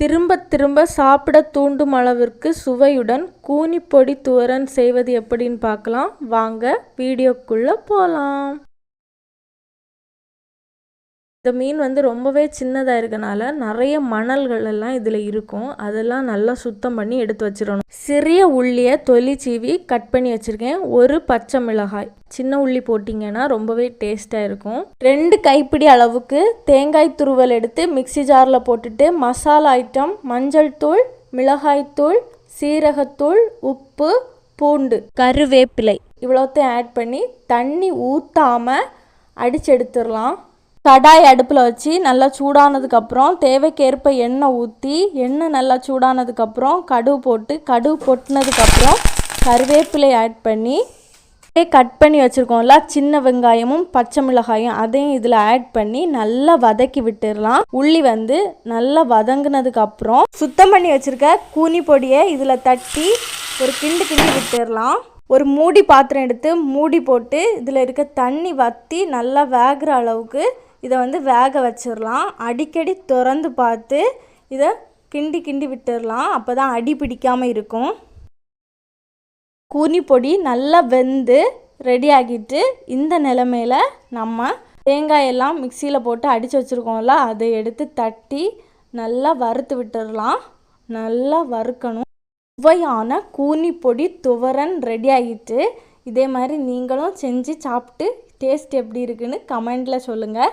திரும்ப திரும்ப சாப்பிட தூண்டும் அளவிற்கு சுவையுடன் கூனிப்பொடி துவரன் செய்வது எப்படின்னு பார்க்கலாம். வாங்க வீடியோக்குள்ளே போகலாம் இந்த மீன் வந்து ரொம்பவே சின்னதாக இருக்கனால நிறைய மணல்கள் எல்லாம் இதில் இருக்கும். அதெல்லாம் நல்லா சுத்தம் பண்ணி எடுத்து வச்சிடணும். சிறிய உள்ளியை தொலி சீவி கட் பண்ணி வச்சுருக்கேன். ஒரு பச்சை மிளகாய். சின்ன உள்ளி போட்டிங்கன்னா ரொம்பவே டேஸ்ட்டாக இருக்கும். ரெண்டு கைப்பிடி அளவுக்கு தேங்காய் துருவல் எடுத்து மிக்சி ஜாரில் போட்டுட்டு மசாலா ஐட்டம் மஞ்சள் தூள் மிளகாய்த்தூள் சீரகத்தூள் உப்பு பூண்டு கருவேப்பிலை இவ்வளோத்தையும் ஆட் பண்ணி தண்ணி ஊற்றாமல் அடிச்சு எடுத்துடலாம். கடாய் அடுப்பில் வச்சு நல்லா சூடானதுக்கப்புறம் தேவைக்கேற்ப எண்ணெய் ஊற்றி எண்ணெய் நல்லா சூடானதுக்கப்புறம் கடுகு போட்டு கடுகு பொட்டினதுக்கப்புறம் கருவேப்பிலை ஆட் பண்ணி கட் பண்ணி வச்சுருக்கோம்ல சின்ன வெங்காயமும் பச்சை மிளகாயும் அதையும் இதில் ஆட் பண்ணி நல்லா வதக்கி விட்டுடலாம். உள்ளி வந்து நல்லா வதங்கினதுக்கப்புறம் சுத்தம் பண்ணி வச்சுருக்க கூனி பொடியை இதில் தட்டி ஒரு கிண்டு கிண்டி விட்டுடலாம். ஒரு மூடி பாத்திரம் எடுத்து மூடி போட்டு இதில் இருக்க தண்ணி வற்றி நல்லா வேகிற அளவுக்கு இதை வந்து வேக வச்சிடலாம். அடிக்கடி திறந்து பார்த்து இதை கிண்டி கிண்டி விட்டுடலாம். அப்போ தான் அடி பிடிக்காமல் இருக்கும். கூனி பொடி நல்லா வெந்து ரெடி ஆகிட்டு இந்த நிலமையில நம்ம தேங்காயெல்லாம் மிக்சியில் போட்டு அடித்து வச்சுருக்கோம்ல அதை எடுத்து தட்டி நல்லா வறுத்து விட்டுடலாம். நல்லா வறுக்கணும். சுவையான கூனி பொடி துவரன் ரெடி ஆகிட்டு இதே மாதிரி நீங்களும் செஞ்சு சாப்பிட்டு டேஸ்ட் எப்படி இருக்குன்னு கமெண்டில் சொல்லுங்கள்